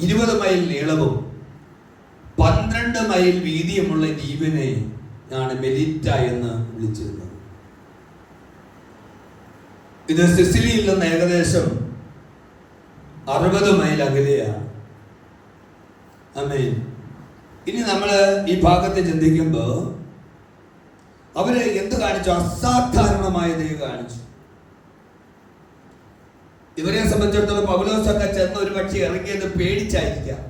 ഇരുപത് മൈൽ നീളവും പന്ത്രണ്ട് മൈൽ വീതിയുമുള്ള ദ്വീപിനെ ആണ് മെലിറ്റ എന്ന് വിളിച്ചിരുന്നത്. ഇത് സിസിലിയിൽ നിന്ന് ഏകദേശം അറുപത് മൈൽ അകലെയാണ്. അമേൻ ഇനി നമ്മൾ ഈ ഭാഗത്ത് ചിന്തിക്കുമ്പോൾ അവർ എന്ത് കാണിച്ചു? അസാധാരണമായ ദൈവം കാണിച്ചു. ഇവരെ സംബന്ധിച്ചിടത്തോളം പൗലോസൊക്കെ ചെന്ന് ഒരു പക്ഷി ഇറങ്ങിയത് പേടിച്ചായിരിക്കാം.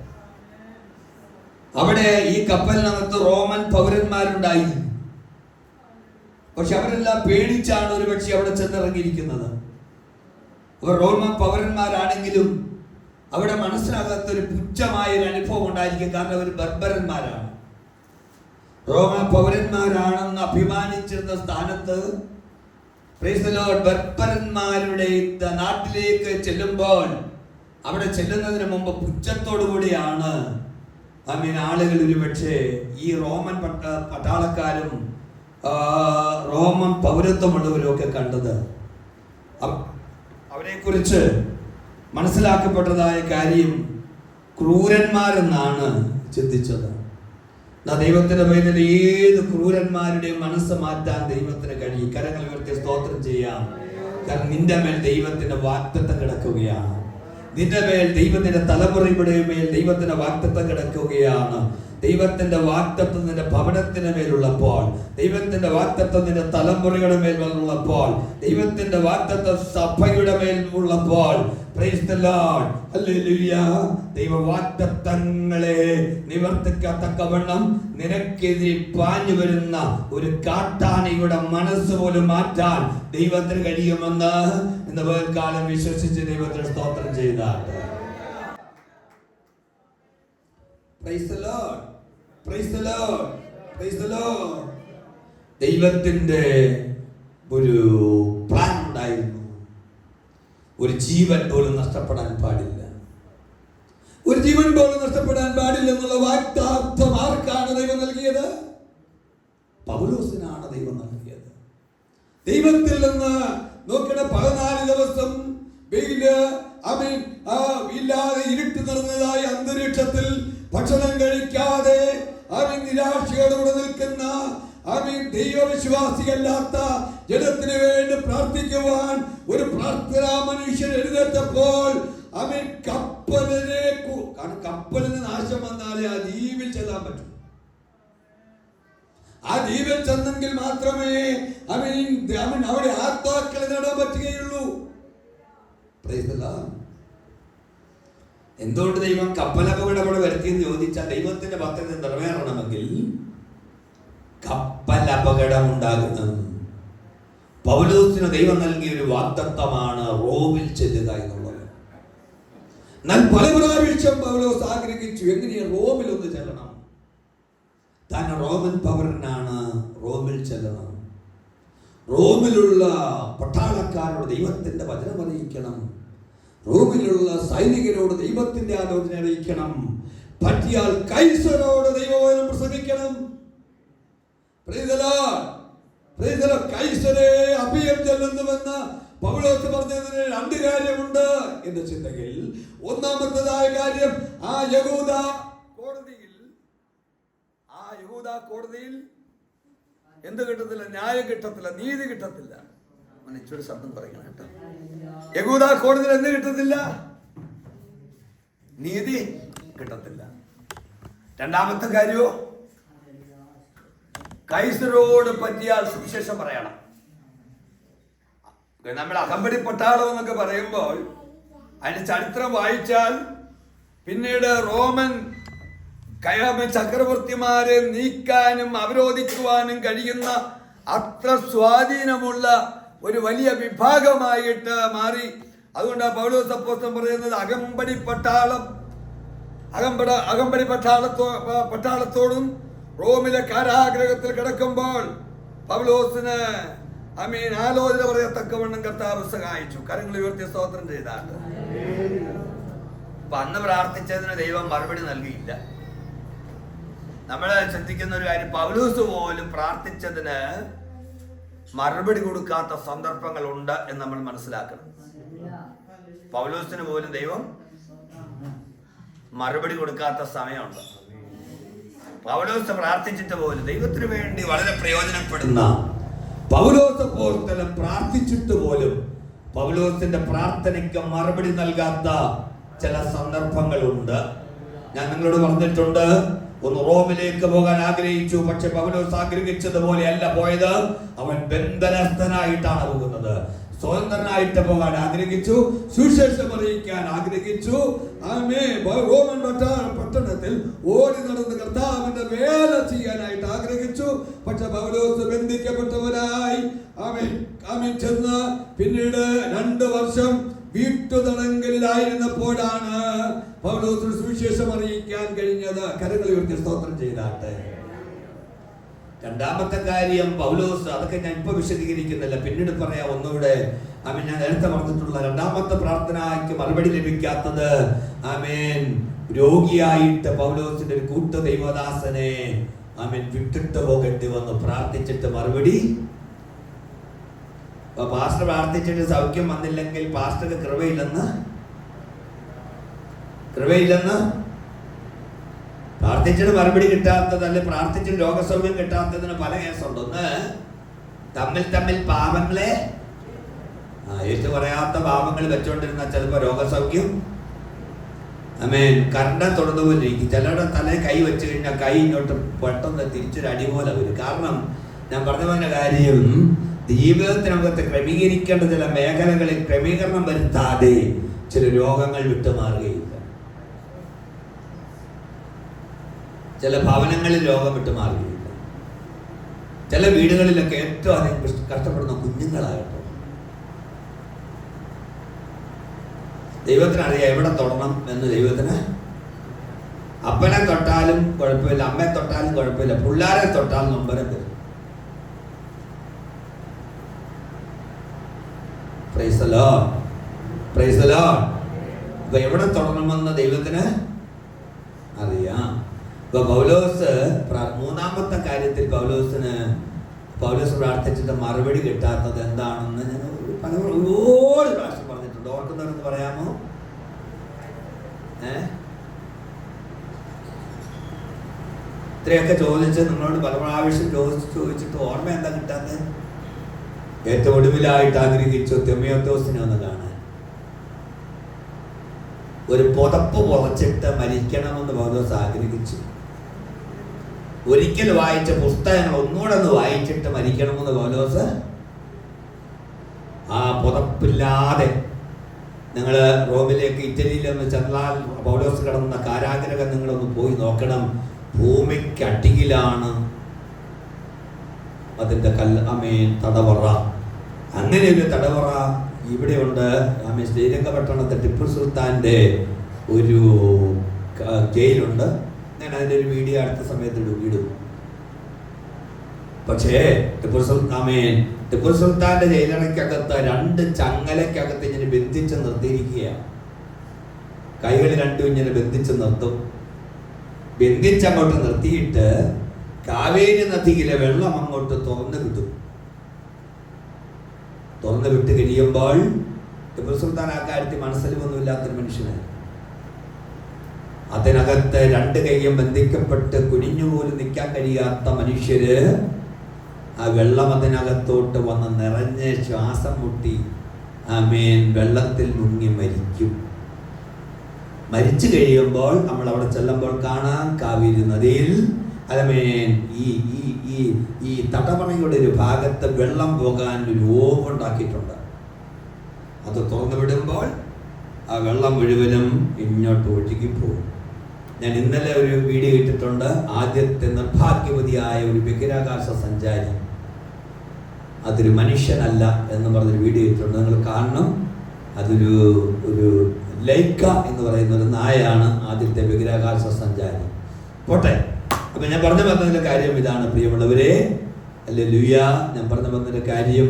അവിടെ ഈ കപ്പലിനകത്ത് റോമൻ പൗരന്മാരുണ്ടായിരുന്നു പക്ഷെ അവരെല്ലാം പേടിച്ചാണ് ഒരു പക്ഷി അവിടെ ചെന്നിറങ്ങിയിരിക്കുന്നത്. അവർ റോമൻ പൗരന്മാരാണെങ്കിലും അവിടെ മനസ്സിനകത്ത് ഒരു പുച്ഛമായ ഒരു അനുഭവം ഉണ്ടായിരിക്കും. കാരണം അവർ ബർബരന്മാരാണ്. റോമ പൗരന്മാരാണെന്ന് അഭിമാനിച്ചിരുന്ന സ്ഥാനത്ത് ബർബരന്മാരുടെ നാട്ടിലേക്ക് ചെല്ലുമ്പോൾ അവിടെ ചെല്ലുന്നതിന് മുമ്പ് പുച്ഛത്തോടു കൂടിയാണ്. ഐ മീൻ ആളുകൾ ഒരുപക്ഷെ ഈ റോമൻ പട്ട പട്ടാളക്കാരും റോമൻ പൗരത്വമുള്ളവരും ഒക്കെ കണ്ടത്. അവരെ കുറിച്ച് മനസ്സിലാക്കപ്പെട്ടതായ കാര്യം ക്രൂരന്മാരെന്നാണ് ചിന്തിച്ചത്. ദൈവത്തിന്റെ പേരിൽ ഏത് ക്രൂരന്മാരുടെയും മനസ്സ് മാറ്റാൻ ദൈവത്തിന് കഴിയും. കരങ്ങൾ ഉയർത്തി സ്തോത്രം ചെയ്യാം. കാരണം നിന്റെ മേൽ ദൈവത്തിന്റെ വാക്തത്വം കിടക്കുകയാണ്. നിന്റെ മേൽ ദൈവത്തിന്റെ തലമുറയുടെ മേൽ ദൈവത്തിന്റെ വാക്തത്വം കിടക്കുകയാണ്. ദൈവത്തിന്റെ വാക്തത്വം നിന്റെ ഭവനത്തിന് മേലുള്ളപ്പോൾ ദൈവത്തിന്റെ വാക്തത്വം നിന്റെ തലമുറയുടെ മേൽ വന്നുള്ളപ്പോൾ ദൈവത്തിന്റെ വാക്തത്വം സഭയുടെ മേൽ ഉള്ളപ്പോൾ ദൈവവാക്തത്വങ്ങളെ നിവർത്തിക്കത്തക്കവണ്ണം നിനക്കെതിരെ പാഞ്ഞു വരുന്ന ഒരു കാട്ടാനയുടെ മനസ്സ് പോലും മാറ്റാൻ ദൈവത്തിന് കഴിയുമെന്ന് ഇന്ന് വേൽക്കാലം വിശ്വസിച്ച് ദൈവത്തിന് സ്തോത്രം ചെയ്താട്ടെ Praise the Lord. ദൈവത്തിന്റെ ഒരു പ്ലാൻ ഉണ്ടായിരുന്നു. ഒരു ജീവൻ പോലും നഷ്ടപ്പെടാൻ പാടില്ല. ഒരു ജീവൻ പോലും നഷ്ടപ്പെടാൻ പാടില്ല എന്നുള്ള വാഗ്ദാർത്ഥം ആർക്കാണ് ദൈവം നൽകിയത്? പൗലോസിനാണ് ദൈവം നൽകിയത്. ദൈവത്തിൽ നിന്ന് നോക്കണ പതിനാല് ദിവസം വെയിൽ അവൻ ഇല്ലാതെ ഇരുട്ട് നിറഞ്ഞതായ അന്തരീക്ഷത്തിൽ ഭക്ഷണം കഴിക്കാതെ അവൻ നിരാശയോടുകൂടെ നിൽക്കുന്ന അവൻ ദൈവവിശ്വാസിയല്ലാത്ത ജനത്തിന് വേണ്ടി പ്രാർത്ഥിക്കുവാൻ ഒരു പ്രാർത്ഥനാ മനുഷ്യൻ എഴുന്നേറ്റപ്പോൾ അവൻ കപ്പലിനെ കപ്പലിന് നാശം വന്നാലേ ആ ദ്വീപിൽ ചെല്ലാൻ പറ്റൂ ആ ദ്വീപിൽ ചെന്നെങ്കിൽ മാത്രമേ അവൻ അവൻ അവിടെ ആത്മാക്കളെ നേടാൻ പറ്റുകയുള്ളൂ. എന്തുകൊണ്ട് ദൈവം കപ്പലപകടം അവിടെ വരുത്തിയെന്ന് ചോദിച്ചാൽ ദൈവത്തിന്റെ പദ്ധതി നിറവേറണമെങ്കിൽ കപ്പൽ അപകടം ഉണ്ടാകുന്നു പൗലോസിന് ദൈവം നൽകിയ ഒരു വാഗ്ദത്തമാണ് റോമിൽ ചെല്ലുക എന്നുള്ളത്. എന്നാൽ പല പ്രാവശ്യം പൗലോസ് ആഗ്രഹിച്ചു എങ്ങനെയാ റോമിൽ ഒന്ന് ചെല്ലണം? താൻ റോമൻ പൗരനാണ് റോമിൽ ചെല്ലണം. റോമിലുള്ള പട്ടാളക്കാരോട് ദൈവത്തിന്റെ വചനം അറിയിക്കണം. റോമിലുള്ള സൈനികരോട് ദൈവത്തിന്റെ ആലോചന അറിയിക്കണം. പറ്റിയാൽ കൈസരോട് ദൈവവചനം പ്രസംഗിക്കണം. കൈസരെ അഭയം ചെല്ലുന്നുവെന്ന് പൗലോസ് പറഞ്ഞതിന് രണ്ട് കാര്യമുണ്ട് എന്ന ചിന്തയിൽ. ഒന്നാമത്തേതായ കാര്യം ആ യഹൂദ കോടതിയിൽ ആ യഹൂദ കോടതിയിൽ എന്ത് കിട്ടത്തില്ല? ന്യായം കിട്ടത്തില്ല നീതി കിട്ടത്തില്ല. മണിച്ചൊരു ശബ്ദം പറയണം കേട്ടോ. യഹൂദ കോടതിയിൽ എന്ത് കിട്ടത്തില്ല? നീതി കിട്ടത്തില്ല. രണ്ടാമത്തെ കാര്യമോ കൈസരോട് പറ്റിയാൽ സുവിശേഷം പറയണം. നമ്മൾ അകമ്പടി പട്ടാളം എന്നൊക്കെ പറയുമ്പോൾ അതിന്റെ ചരിത്രം വായിച്ചാൽ പിന്നീട് റോമൻ ചക്രവർത്തിമാരെ നീക്കാനും അവരോധിക്കുവാനും കഴിയുന്ന അത്ര സ്വാധീനമുള്ള ഒരു വലിയ വിഭാഗമായിട്ട് മാറി. അതുകൊണ്ട് പൗലോസ് അപ്പോസ്തലൻ പറയുന്നത് അകമ്പടി പട്ടാളം അകമ്പട അകമ്പടി പട്ടാളത്തോ പട്ടാളത്തോടും റോമിലെ കാരാഗ്രഹത്തിൽ കിടക്കുമ്പോൾ പൗലോസിന് അമീൻ ആലോചന പറയത്തക്കവണ്ണം കർത്താവ് സഹായിച്ചു. കരങ്ങൾ ഉയർത്തിയ സ്തോത്രം ചെയ്താണ് അപ്പൊ അന്ന് പ്രാർത്ഥിച്ചതിന് ദൈവം മറുപടി നൽകിയില്ല. നമ്മൾ ചിന്തിക്കുന്ന ഒരു കാര്യം പൗലൂസ് പോലും പ്രാർത്ഥിച്ചതിന് മറുപടി കൊടുക്കാത്ത സന്ദർഭങ്ങൾ ഉണ്ട് എന്ന് നമ്മൾ മനസ്സിലാക്കണം. പൗലോസിന് പോലും ദൈവം മറുപടി കൊടുക്കാത്ത സമയമുണ്ട്. പൗലോസ് പ്രാർത്ഥിച്ചിട്ട് പോലും ദൈവത്തിന് വേണ്ടി വളരെ പ്രയോജനപ്പെടുന്ന പൗലോസ് പോലും പ്രാർത്ഥിച്ചിട്ട് പോലും പൗലോസിന്റെ പ്രാർത്ഥനയ്ക്ക് മറുപടി നൽകാത്ത ചില സന്ദർഭങ്ങളുണ്ട്. ഞാൻ നിങ്ങളോട് പറഞ്ഞിട്ടുണ്ട് ഒന്ന് റോമിലേക്ക് പോകാൻ ആഗ്രഹിച്ചു. പക്ഷെ പൗലോസ് ആഗ്രഹിച്ചതുപോലെ അല്ല പോയത്. അവൻ ബന്ധനസ്ഥനായിട്ടാണ് പോകുന്നത്. സ്വതന്ത്രനായിട്ട് പോകാൻ ആഗ്രഹിച്ചു. സുശേഷം അറിയിക്കാൻ ആഗ്രഹിച്ചു. ആമേ റോമൻ പട്ടണത്തിൽ ഓടി നടന്ന് കർത്താവിന്റെ വേല ചെയ്യാനായിട്ട് ആഗ്രഹിച്ചു. പക്ഷെ പൗലോസ് ബന്ധിക്കപ്പെട്ടവരായി. ആമേ ആമേ ചെന്ന് പിന്നീട് രണ്ട് വർഷം വീട്ടുതടങ്കലിലായിരുന്നപ്പോഴാണ് പൗലോസിന് സുവിശേഷം അറിയിക്കാൻ കഴിഞ്ഞത്. കരങ്ങൾ ഉയർത്തി സ്തോത്രം ചെയ്താട്ടെ. രണ്ടാമത്തെ കാര്യം പൗലോസ് അതൊക്കെ ഞാൻ ഇപ്പൊ വിശദീകരിക്കുന്നില്ല. പിന്നീട് പറയാം ഒന്നുകൂടെ. ആമേൻ. ഞാൻ നേരത്തെ പറഞ്ഞിട്ടുള്ള രണ്ടാമത്തെ പ്രാർത്ഥനയ്ക്ക് മറുപടി ലഭിക്കാത്തത് ആമേൻ രോഗിയായിട്ട് പൗലോസിന്റെ ഒരു കൂട്ട ദൈവദാസനെ ആമേൻ വിട്ടിട്ട് പോകേണ്ടി വന്നു. പ്രാർത്ഥിച്ചിട്ട് മറുപടി പാസ്റ്റർ പ്രാർത്ഥിച്ചിട്ട് സൗഖ്യം വന്നില്ലെങ്കിൽ പാസ്റ്റർക്ക് കൃപയില്ലെന്ന്? കൃപയില്ലെന്ന്? പ്രാർത്ഥിച്ചിട്ട് മറുപടി കിട്ടാത്തത് അല്ലെ പ്രാർത്ഥിച്ചിട്ട് രോഗസൗഖ്യം കിട്ടാത്തതിന് പല കേസുണ്ട്. ഒന്ന് തമ്മിൽ തമ്മിൽ പാപങ്ങളെ ഏറ്റു പറയാത്ത പാപങ്ങൾ വെച്ചോണ്ടിരുന്ന ചിലപ്പോ രോഗസൗഖ്യം. അമേൻ കണ്ട തൊടുന്നപോലിരിക്കും ചിലരുടെ തലേ കൈ വെച്ച് കഴിഞ്ഞാൽ കൈ ഇങ്ങോട്ട് പെട്ടെന്ന് തിരിച്ചൊരു അടിപോലെ വരും. കാരണം ഞാൻ പറഞ്ഞ പറഞ്ഞ കാര്യം ജീവിതത്തിനകത്ത് ക്രമീകരിക്കേണ്ട ചില മേഖലകളിൽ ക്രമീകരണം വരുത്താതെ ചില രോഗങ്ങൾ വിട്ടുമാറുകയില്ല. ചില ഭവനങ്ങളിൽ രോഗം വിട്ടുമാറുകയില്ല. ചില വീടുകളിലൊക്കെ ഏറ്റവും അധികം കഷ്ടപ്പെടുന്ന കുഞ്ഞുങ്ങളാകട്ടെ ദൈവത്തിനറിയാം എവിടെ തൊടണം എന്ന് ദൈവത്തിന്. അപ്പനെ തൊട്ടാലും കുഴപ്പമില്ല അമ്മയെ തൊട്ടാലും കുഴപ്പമില്ല പിള്ളേരെ തൊട്ടാലും നൊമ്പരം വരും എവിടെ തുടങ്ങണമെന്ന് ദൈവത്തിന് അറിയാം. പൗലോസ് മൂന്നാമത്തെ കാര്യത്തിൽ പൗലോസിന് പൗലോസ് പ്രാർത്ഥിച്ചിട്ട് മറുപടി കിട്ടാത്തത് എന്താണെന്ന് ഞാൻ പല ഒരുപാട് പ്രാവശ്യം പറഞ്ഞിട്ടുണ്ട്. ഓർക്കുന്നവരെന്ന് പറയാമോ? ഏ? ഇത്രയൊക്കെ ചോദിച്ച് നിങ്ങളോട് പല പ്രാവശ്യം ചോദിച്ച് ചോദിച്ചിട്ട് ഓർമ്മ എന്താ കിട്ടാത്തത്? ഏറ്റവും ഒടുവിലായിട്ട് ആഗ്രഹിച്ചു തെമിയോത്തോസിനെ ഒന്ന് കാണാൻ ഒരു പുതപ്പ് പുറച്ചിട്ട് മരിക്കണമെന്ന് പൗലോസ് ആഗ്രഹിച്ചു. ഒരിക്കൽ വായിച്ച പുസ്തകങ്ങൾ ഒന്നുകൂടെ ഒന്ന് വായിച്ചിട്ട് മരിക്കണമെന്ന് പൗലോസ് ആ പുതപ്പില്ലാതെ നിങ്ങൾ റോമിലേക്ക് ഇറ്റലിയിൽ ഒന്ന് ചെന്നാൽ പൗലോസ് കിടന്ന കാരാഗ്രഹം നിങ്ങളൊന്ന് പോയി നോക്കണം. ഭൂമിക്കടിയിലാണ് അതിന്റെ കൽ തടവറ. അങ്ങനെ ഒരു തടവറ ഇവിടെയുണ്ട്. ആമേൻ ശ്രീരംഗപട്ടണത്തെ ടിപ്പു സുൽത്താന്റെ ഒരു ജയിലുണ്ട്. ഞാൻ അതിന്റെ ഒരു വീഡിയോ അടുത്ത സമയത്ത് ഇടും പക്ഷേ ടിപ്പു സുൽത്താമേൻ ടിപ്പു സുൽത്താന്റെ ജയിലറയ്ക്കകത്ത് രണ്ട് ചങ്ങലയ്ക്കകത്ത് ഇങ്ങനെ ബന്ധിച്ച് നിർത്തിയിരിക്കുകയാണ്. കൈകൾ രണ്ടും ഇങ്ങനെ ബന്ധിച്ച് നിർത്തും. ബന്ധിച്ചങ്ങോട്ട് നിർത്തിയിട്ട് കാവേരി നദിയിലെ വെള്ളം അങ്ങോട്ട് തുറന്നു വിടും. തുറന്നു വിട്ട് കഴിയുമ്പോൾ ടിപ്പു സുൽത്താൻ ആ കാര്യത്തിൽ മനസ്സിലൊന്നുമില്ലാത്തൊരു മനുഷ്യനാണ് അതിനകത്ത് രണ്ട് കൈയും ബന്ധിക്കപ്പെട്ട് കുനിഞ്ഞു പോലും നിൽക്കാൻ കഴിയാത്ത മനുഷ്യര് ആ വെള്ളം അതിനകത്തോട്ട് വന്ന് നിറഞ്ഞ് ശ്വാസം മുട്ടി ആ ആമേൻ വെള്ളത്തിൽ മുങ്ങി മരിക്കും. മരിച്ചു കഴിയുമ്പോൾ നമ്മൾ അവിടെ ചെല്ലുമ്പോൾ കാണാം കാവിരി നദിയിൽ അലമേൻ. ഈ ഈ ഈ ഈ തടവണയുടെ ഒരു ഭാഗത്ത് വെള്ളം പോകാൻ ഒരു ഓവ് ഉണ്ടാക്കിയിട്ടുണ്ട് അത് തുറന്നു വിടുമ്പോൾ ആ വെള്ളം മുഴുവനും ഇങ്ങോട്ട് ഒഴുകി പോകും. ഞാൻ ഇന്നലെ ഒരു വീഡിയോ ഇട്ടിട്ടുണ്ട്. ആദ്യത്തെ നിർഭാഗ്യവതിയായ ഒരു ബഹിരാകാശ സഞ്ചാരി. അതൊരു മനുഷ്യനല്ല എന്ന് പറഞ്ഞൊരു വീഡിയോ ഇട്ടിട്ടുണ്ട്. നിങ്ങൾ കാണണം. അതൊരു ഒരു ലൈക്ക എന്ന് പറയുന്ന ഒരു നായയാണ് ആദ്യത്തെ ബഹിരാകാശ സഞ്ചാരി. പോട്ടെ. അപ്പൊ ഞാൻ പറഞ്ഞു വന്നതിന്റെ കാര്യം ഇതാണ് പ്രിയമുള്ളവരെ. അല്ലെ ലുയ ഞാൻ പറഞ്ഞു വന്നതിന്റെ കാര്യം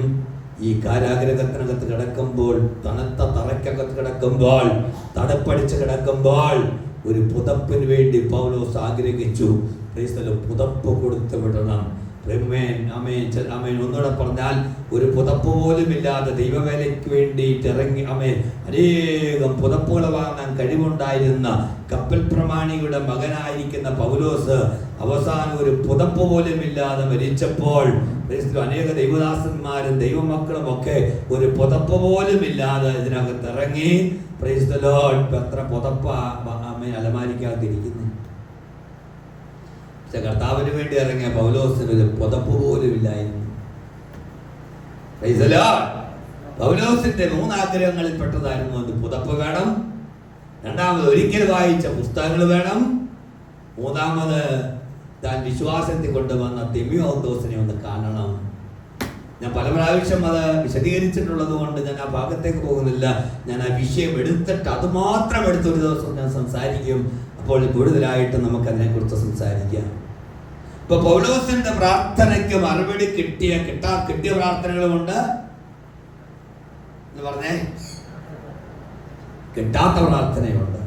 ഈ കാരാഗ്രഹത്തിനകത്ത് കിടക്കുമ്പോൾ തണുത്ത തറയ്ക്കകത്ത് കിടക്കുമ്പോൾ തണുപ്പടിച്ച് കിടക്കുമ്പോൾ ഒരു പുതപ്പിന് വേണ്ടി പൗലോസ് ആഗ്രഹിച്ചു. പുതപ്പ് കൊടുത്തു വിടണം. അമേൻ ഒന്നുകൂടെ പറഞ്ഞാൽ ഒരു പുതപ്പ് പോലും ഇല്ലാതെ ദൈവവേലയ്ക്ക് വേണ്ടിയിട്ട് ഇറങ്ങി അമേൻ അനേകം പുതപ്പുകൾ വാങ്ങാൻ കഴിവുണ്ടായിരുന്ന കപ്പൽ പ്രമാണിയുടെ മകനായിരിക്കുന്ന പൗലോസ് അവസാനം ഒരു പുതപ്പ് പോലും ഇല്ലാതെ മരിച്ചപ്പോൾ അനേക ദൈവദാസന്മാരും ദൈവമക്കളും ഒക്കെ ഒരു പുതപ്പ് പോലും ഇല്ലാതെ ഇതിനകത്ത് ഇറങ്ങി പ്രൈസ്തലോ എത്ര പുതപ്പ അലമാരിക്കകത്തിരിക്കുന്നു. കർത്താവിന് വേണ്ടി ഇറങ്ങിയ പൗലോസിന് ഒരു പുതപ്പ് പോലും ഇല്ലായിരുന്നു. പൗലോസിന്റെ മൂന്നാഗ്രഹങ്ങളിൽ പെട്ടതായിരുന്നു അത്. പുതപ്പ് വേണം. രണ്ടാമത് ഒരിക്കൽ വായിച്ച പുസ്തകങ്ങൾ വേണം. മൂന്നാമത് താൻ വിശ്വാസത്തിൽ കൊണ്ടുവന്ന തെമിയോദോസിനെ ഒന്ന് കാണണം. ഞാൻ പല പ്രാവശ്യം അത് വിശദീകരിച്ചിട്ടുള്ളത് കൊണ്ട് ഞാൻ ആ ഭാഗത്തേക്ക് പോകുന്നില്ല. ഞാൻ ആ വിഷയം എടുത്തിട്ട് അത് മാത്രം എടുത്തൊരു ദിവസം ഞാൻ സംസാരിക്കും. അപ്പോൾ കൂടുതലായിട്ട് നമുക്ക് അതിനെക്കുറിച്ച് സംസാരിക്കാം. ഇപ്പൊ പൗലോസിന്റെ പ്രാർത്ഥനയ്ക്ക് മറുപടി കിട്ടിയ കിട്ടാ കിട്ടിയ പ്രാർത്ഥനകളുമുണ്ട് എന്ന് പറഞ്ഞേ? കിട്ടാത്ത പ്രാർത്ഥനയുണ്ട്.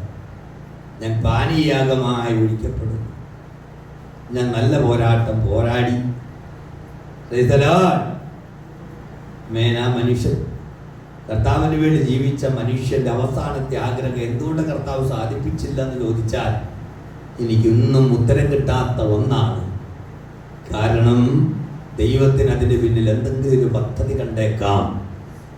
ഞാൻ പാനീയാഗമായി ഒഴിക്കപ്പെടുന്നു ഞാൻ നല്ല പോരാട്ടം പോരാടി. മേനാ മനുഷ്യൻ കർത്താവിന് വേണ്ടി ജീവിച്ച മനുഷ്യന്റെ അവസാനത്തെ ആഗ്രഹം എന്തുകൊണ്ട് കർത്താവ് സാധിപ്പിച്ചില്ല എന്ന് ചോദിച്ചാൽ എനിക്കൊന്നും ഉത്തരം കിട്ടാത്ത ഒന്നാണ് കാരണം ദൈവത്തിന് അതിന്റെ പിന്നിൽ എന്തെങ്കിലും ഒരു പദ്ധതി കണ്ടേക്കാം.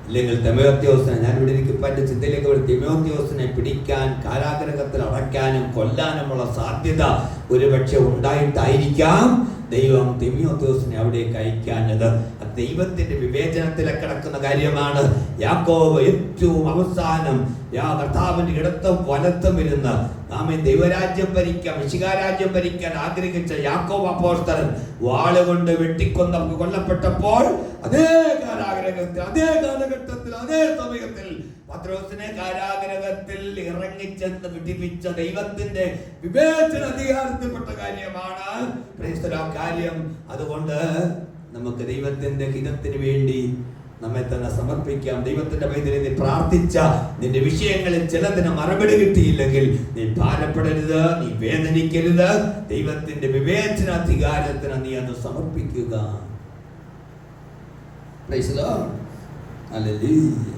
അല്ലെങ്കിൽ തെമയോത്യോസിനെ ഞാൻ ഇവിടെ ഇരിക്കുമ്പോൾ എന്റെ ചിന്തയിലേക്ക് ഒരു തെമയോത്യോസിനെ പിടിക്കാൻ കാരാഗ്രഹത്തിൽ അടയ്ക്കാനും കൊല്ലാനുമുള്ള സാധ്യത ഒരുപക്ഷെ ഉണ്ടായിട്ടായിരിക്കാം ദൈവം തെമിയോത്യോസിനെ അവിടേക്ക് അയക്കാഞ്ഞത്. ദൈവത്തിന്റെ വിവേചനത്തിലെ കിടക്കുന്ന കാര്യമാണ് യാക്കോവ് ഏറ്റവും അവസാനം യാ കർത്താവിന്റെ ഇടത്തും വലത്തും ഇരുന്ന് നാമെ ദൈവരാജ്യം ഭരിക്കാൻ വിശികാരാജ്യം ഭരിക്കാൻ ആഗ്രഹിച്ച യാക്കോബ് അപ്പോസ്തലൻ വാളുകൊണ്ട് വെട്ടിക്കൊന്ന കൊല്ലപ്പെട്ടപ്പോൾ അതേ കാലാഗ്രഹത്തിൽ അതേ കാലഘട്ടത്തിൽ അതേ സമയത്തിൽ പത്രോസിനെ കാരാഗ്രഹത്തിൽ ഇറങ്ങിച്ചെന്ന് പിടിപ്പിച്ച ദൈവത്തിന്റെ വിവേചന അധികാരത്തിൽപ്പെട്ട കാര്യമാണ്. കാര്യം അതുകൊണ്ട് നമുക്ക് ദൈവത്തിന്റെ ഹിതത്തിന് വേണ്ടി നമ്മെ തന്നെ സമർപ്പിക്കാം. ദൈവത്തിന്റെ പൈതലെ നീ പ്രാർത്ഥിച്ച നിന്റെ വിഷയങ്ങളിൽ ചിലതിന് മറുപടി കിട്ടിയില്ലെങ്കിൽ നീ ഭാരപ്പെടരുത് നീ വേദനിക്കരുത്. ദൈവത്തിന്റെ വിവേചന അധികാരത്തിന് നീ അത് സമർപ്പിക്കുക. Praise the Lord.